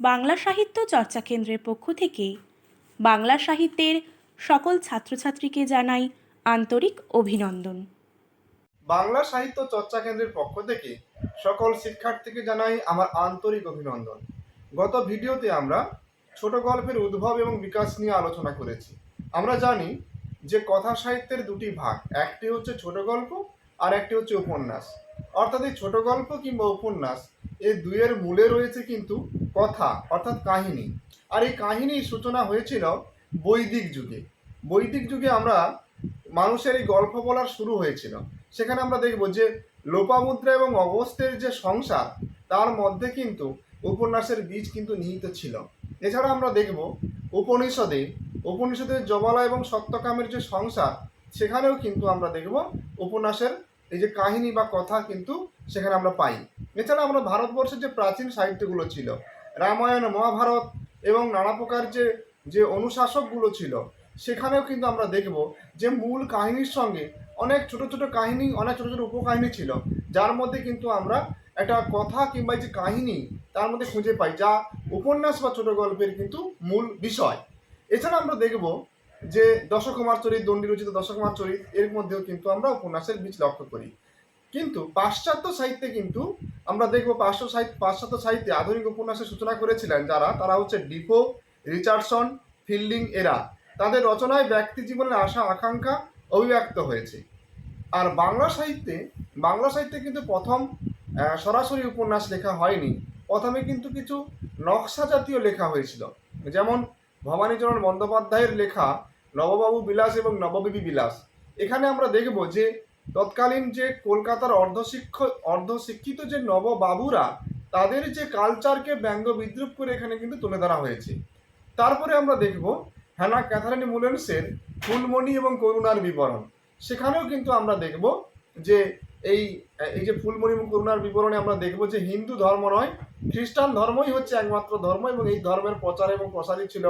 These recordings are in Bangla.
বাংলা সাহিত্য চর্চা কেন্দ্রের পক্ষ থেকে বাংলা সাহিত্যের সকল ছাত্রছাত্রীকে জানাই আন্তরিক অভিনন্দন। বাংলা সাহিত্য চর্চা কেন্দ্রের পক্ষ থেকে সকল শিক্ষার্থীকে জানাই আমার আন্তরিক অভিনন্দন। গত ভিডিওতে আমরা ছোট গল্পের উদ্ভব এবং বিকাশ নিয়ে আলোচনা করেছি। আমরা জানি যে কথা সাহিত্যের দুটি ভাগ, একটি হচ্ছে ছোট গল্প আর একটি হচ্ছে উপন্যাস। অর্থাৎ এই ছোট গল্প কিংবা উপন্যাস, এই দুইয়ের মূলে রয়েছে কিন্তু কথা, অর্থাৎ কাহিনী। আর এই কাহিনীর সূচনা হয়েছিল বৈদিক যুগে। বৈদিক যুগে আমরা মানুষের এই গল্প বলার শুরু হয়েছিল। সেখানে আমরা দেখব যে লোপামুদ্রা এবং অগস্ত্যের যে সংসার, তার মধ্যে কিন্তু উপন্যাসের বীজ কিন্তু নিহিত ছিল। এছাড়া আমরা দেখব উপনিষদে উপনিষদের জবালা এবং সত্যকামের যে সংসার, সেখানেও কিন্তু আমরা দেখব উপন্যাসের এই যে কাহিনী বা কথা কিন্তু সেখানে আমরা পাই। এছাড়া আমরা ভারতবর্ষের যে প্রাচীন সাহিত্যগুলো ছিল রামায়ণ, মহাভারত এবং নানা প্রকার যে যে অনুশাসকগুলো ছিল, সেখানেও কিন্তু আমরা দেখব যে মূল কাহিনীর সঙ্গে অনেক ছোট ছোট কাহিনী, অনেক ছোট ছোট উপকাহিনী ছিল, যার মধ্যে কিন্তু আমরা একটা কথা কিংবা যে কাহিনী তার মধ্যে খুঁজে পাই, যা উপন্যাস বা ছোট গল্পের কিন্তু মূল বিষয়। এছাড়া আমরা দেখব যে দশকুমার চরিত দণ্ডী রচিত দশকুমার চরিত, এর মধ্যেও কিন্তু আমরা উপন্যাসের বীজ লক্ষ্য করি। কিন্তু পাশ্চাত্য সাহিত্যে কিন্তু আমরা দেখব পাশ্চাত্য সাহিত্য পাশ্চাত্য সাহিত্যে আধুনিক উপন্যাসের সূচনা করেছিলেন যারা। তারা হচ্ছে ডিপো, রিচার্ডসন, ফিল্ডিং এরা। তাদের রচনায় ব্যক্তি জীবনের আশা, আকাঙ্ক্ষা অভিব্যক্ত হয়েছে। আর বাংলা সাহিত্যে বাংলা সাহিত্যে কিন্তু প্রথম সরাসরি উপন্যাস লেখা হয়নি। প্রথমে কিন্তু কিছু নকশা জাতীয় লেখা হয়েছিল। যেমন ভবানীচরণ বন্দ্যোপাধ্যায়ের লেখা নববাবু বিলাস এবং নববিবি বিলাস। এখানে আমরা দেখব যে তৎকালীন যে কলকাতার অর্ধশিক্ষ, অর্ধশিক্ষিত যে নববাবুরা, তাদের যে কালচারকে ব্যঙ্গ বিদ্রুপ করে এখানে কিন্তু তুলে ধরা হয়েছে। তারপরে আমরা দেখব হ্যানা ক্যাথারিন মুলেন্সের ফুলমণি এবং করুণার বিবরণ। সেখানেও কিন্তু আমরা দেখব যে এই এই যে ফুলমণি এবং করুণার বিবরণে আমরা দেখব যে হিন্দু ধর্ম নয়, খ্রিস্টান ধর্মই হচ্ছে একমাত্র ধর্ম এবং এই ধর্মের প্রচার এবং প্রসারই ছিল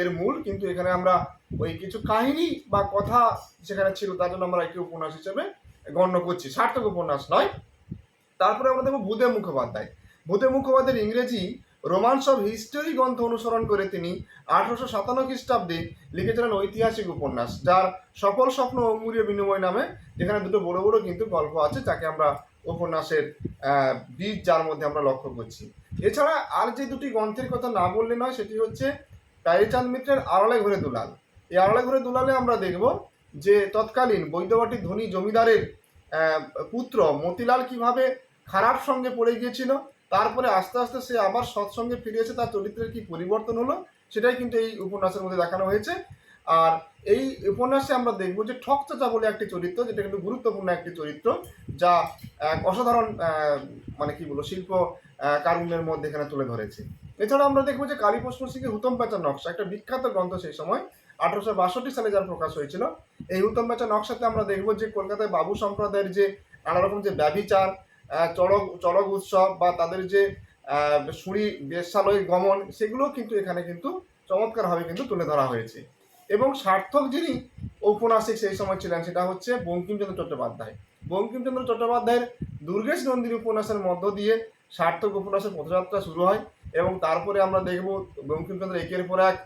এর মূল, কিন্তু এখানে আমরা ওই কিছু কাহিনী বা কথা সেখানে ছিল, তার জন্য আমরা একে উপন্যাস হিসেবে গণ্য করছি। সার্থক উপন্যাস নয়। তারপরে আমরা দেখব ভূদেব মুখোপাধ্যায়। ভূদেব মুখোপাধ্যায়ের ইংরেজি রোমান্স অফ হিস্টোরি গ্রন্থ অনুসরণ করে তিনি আঠারোশো সাতান্ন খ্রিস্টাব্দে লিখেছিলেন ঐতিহাসিক উপন্যাস, যার সফল স্বপ্ন অঙ্গুরীয় বিনিময় নামে, যেখানে দুটো বড় বড় কিন্তু গল্প আছে, যাকে আমরা উপন্যাসের বীজ যার মধ্যে আমরা লক্ষ্য করছি। এছাড়া আর যে দুটি গ্রন্থের কথা না বললে নয়, সেটি হচ্ছে কালীচাঁদ মিত্রের আড়ালে ঘুরে দুলাল। এই আড়ালে ঘুরে দুলালে আমরা দেখব যে তৎকালীন বৈদ্যবাটির ধনী জমিদারের পুত্র মতিলাল কীভাবে খারাপ সঙ্গে পড়ে গিয়েছিল, তারপরে আস্তে আস্তে সে আবার সৎসঙ্গে ফিরে এসে তার চরিত্রের কি পরিবর্তন হলো, সেটাই কিন্তু এই উপন্যাসের মধ্যে দেখানো হয়েছে। আর এই উপন্যাসে আমরা দেখব যে ঠক চাচা বলে একটি চরিত্র, যেটা কিন্তু গুরুত্বপূর্ণ একটি চরিত্র যা এক অসাধারণ মানে কি বলব শিল্প কারুণ্যের মধ্যে এখানে তুলে ধরেছে। এছাড়া আমরা দেখব যে কালীপ্রশ্ন সিংহের হুতম পেঁচার নকশা একটা বিখ্যাত গ্রন্থ সেই সময় আঠারোশো বাষট্টি সালে যার প্রকাশ হয়েছিল। এই হুতম পেঁচার নকশাতে আমরা দেখব যে কলকাতায় বাবু সম্প্রদায়ের যে নানা রকম যে ব্যবিচার চড়ক চড়ক উৎসব বা তাদের যে আহ, সুরি বেশ্যালয় গমন সেগুলো কিন্তু এখানে কিন্তু চমৎকারভাবে কিন্তু তুলে ধরা হয়েছে। এবং সার্থক যিনি ঔপন্যাসিক সেই সময় ছিলেন সেটা হচ্ছে বঙ্কিমচন্দ্র চট্টোপাধ্যায়। বঙ্কিমচন্দ্র চট্টোপাধ্যায়ের দুর্গেশ নন্দিনী উপন্যাসের মধ্য দিয়ে সার্থক উপন্যাসের পথযাত্রা শুরু হয় এবং তারপরে আমরা দেখব বঙ্কিমচন্দ্র একের পর এক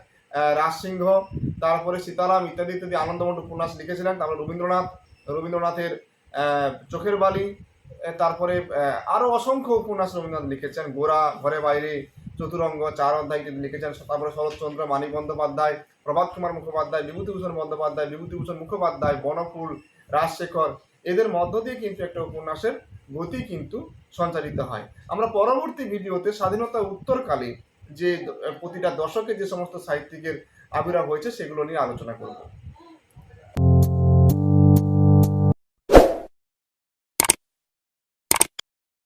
রাজসিংহ, তারপরে সীতারাম ইত্যাদি ইত্যাদি আনন্দমঠ উপন্যাস লিখেছিলেন, তারপরে রবীন্দ্রনাথ, রবীন্দ্রনাথের চোখের বালি তারপরে আরও অসংখ্য উপন্যাস রবীন্দ্রনাথ লিখেছেন, গোরা, ঘরে বাইরে, চতুরঙ্গ, চার অধ্যায় কিন্তু লিখেছেন তারপরে শরৎচন্দ্র মানিক বন্দ্যোপাধ্যায়, প্রভাত কুমার মুখোপাধ্যায়, বিভূতিভূষণ বন্দ্যোপাধ্যায়, বিভূতিভূষণ মুখোপাধ্যায়, বনফুল, রাজশেখর এদের মধ্য দিয়ে কিন্তু একটা উপন্যাসের গতি কিন্তু সঞ্চালিত হয়। আমরা পরবর্তী ভিডিওতে স্বাধীনতা উত্তরকালে যে, প্রতিটা দশকে যে সমস্ত সাহিত্যিকের আবির্ভাব হয়েছে সেগুলো নিয়ে আলোচনা করব।